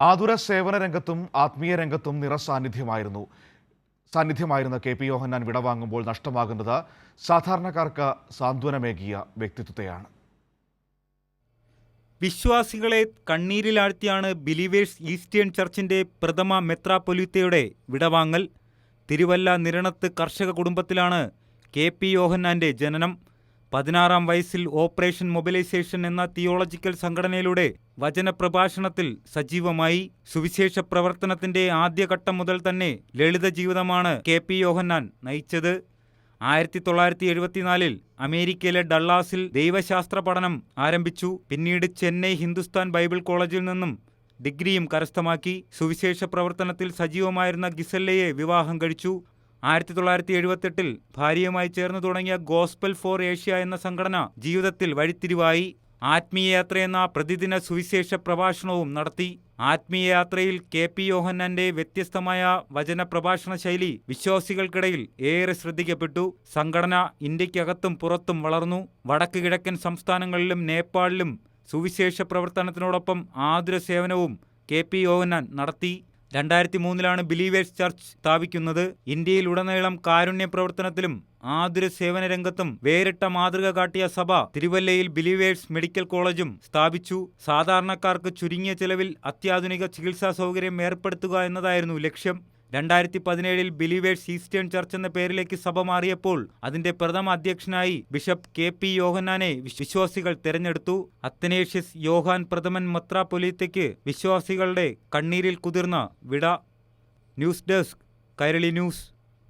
ആതുര സേവന രംഗത്തും ആത്മീയ രംഗത്തും നിറസാന്നിധ്യമായിരുന്നു സാന്നിധ്യമായിരുന്ന. കെ പി യോഹന്നാൻ വിടവാങ്ങുമ്പോൾ നഷ്ടമാകുന്നത് സാധാരണക്കാർക്ക് സാന്ത്വനമേകിയ വ്യക്തിത്വത്തെയാണ്. വിശ്വാസികളെ കണ്ണീരിലാഴ്ത്തിയാണ് ബിലീവേഴ്സ് ഈസ്റ്റേൺ ചർച്ചിന്റെ പ്രഥമ മെത്രാപൊലിത്തയുടെ വിടവാങ്ങൽ തിരുവല്ല നിരണത്ത് കർഷക കുടുംബത്തിലാണ് കെ പി യോഹന്നാന്റെ ജനനം. പതിനാറാം വയസ്സിൽ ഓപ്പറേഷൻ മൊബിലൈസേഷൻ എന്ന തിയോളജിക്കൽ സംഘടനയിലൂടെ വചനപ്രഭാഷണത്തിൽ സജീവമായി സുവിശേഷ പ്രവർത്തനത്തിന്റെ ആദ്യഘട്ടം മുതൽ തന്നെ ലളിത ജീവിതമാണ് കെ പി യോഹന്നാൻ നയിച്ചത്. ആയിരത്തി തൊള്ളായിരത്തി എഴുപത്തിനാലിൽ അമേരിക്കയിലെ ഡള്ളാസിൽ ദൈവശാസ്ത്ര പഠനം ആരംഭിച്ചു. പിന്നീട് ചെന്നൈ ഹിന്ദുസ്ഥാൻ ബൈബിൾ കോളേജിൽ നിന്നും ഡിഗ്രിയും കരസ്ഥമാക്കി. സുവിശേഷ പ്രവർത്തനത്തിൽ സജീവമായിരുന്ന ഗിസല്ലയെ വിവാഹം കഴിച്ചു. ആയിരത്തി തൊള്ളായിരത്തി എഴുപത്തെട്ടിൽ ഭാര്യയുമായി ചേർന്ന് തുടങ്ങിയ ഗോസ്പൽ ഫോർ ഏഷ്യ എന്ന സംഘടന ജീവിതത്തിൽ വഴിത്തിരിവായി. ആത്മീയയാത്ര എന്ന പ്രതിദിന സുവിശേഷ പ്രഭാഷണവും നടത്തി. ആത്മീയയാത്രയിൽ കെ പി യോഹന്നാന്റെ വ്യത്യസ്തമായ വചന പ്രഭാഷണ ശൈലി വിശ്വാസികൾക്കിടയിൽ ഏറെ ശ്രദ്ധിക്കപ്പെട്ടു. സംഘടന ഇന്ത്യക്കകത്തും പുറത്തും വളർന്നു. വടക്ക് കിഴക്കൻ സംസ്ഥാനങ്ങളിലും നേപ്പാളിലും സുവിശേഷ പ്രവർത്തനത്തിനോടൊപ്പം ആതുര സേവനവും കെ പി യോഹന്നാൻ നടത്തി. രണ്ടായിരത്തി മൂന്നിലാണ് ബിലീവേഴ്സ് ചർച്ച് സ്ഥാപിക്കുന്നത്. ഇന്ത്യയിൽ ഉടനീളം കാരുണ്യ പ്രവർത്തനത്തിലും ആതുര സേവന രംഗത്തും വേറിട്ട മാതൃക കാട്ടിയ സഭ തിരുവല്ലയിൽ ബിലീവേഴ്സ് മെഡിക്കൽ കോളേജും സ്ഥാപിച്ചു. സാധാരണക്കാർക്ക് ചുരുങ്ങിയ ചെലവിൽ അത്യാധുനിക ചികിത്സാ സൗകര്യം ഏർപ്പെടുത്തുക എന്നതായിരുന്നു ലക്ഷ്യം. രണ്ടായിരത്തി പതിനേഴിൽ ബിലീവേഴ്സ് ഈസ്റ്റേൺ ചർച്ച് എന്ന പേരിലേക്ക് സഭ മാറിയപ്പോൾ അതിന്റെ പ്രഥമ അധ്യക്ഷനായി ബിഷപ്പ് കെ പി യോഹന്നാനെ വിശ്വാസികൾ തെരഞ്ഞെടുത്തു. അത്തനേഷ്യസ് യോഹാൻ പ്രഥമൻ മത്രാപൊലീത്തയ്ക്ക് വിശ്വാസികളുടെ കണ്ണീരിൽ കുതിർന്ന വിട. News desk Kairali news.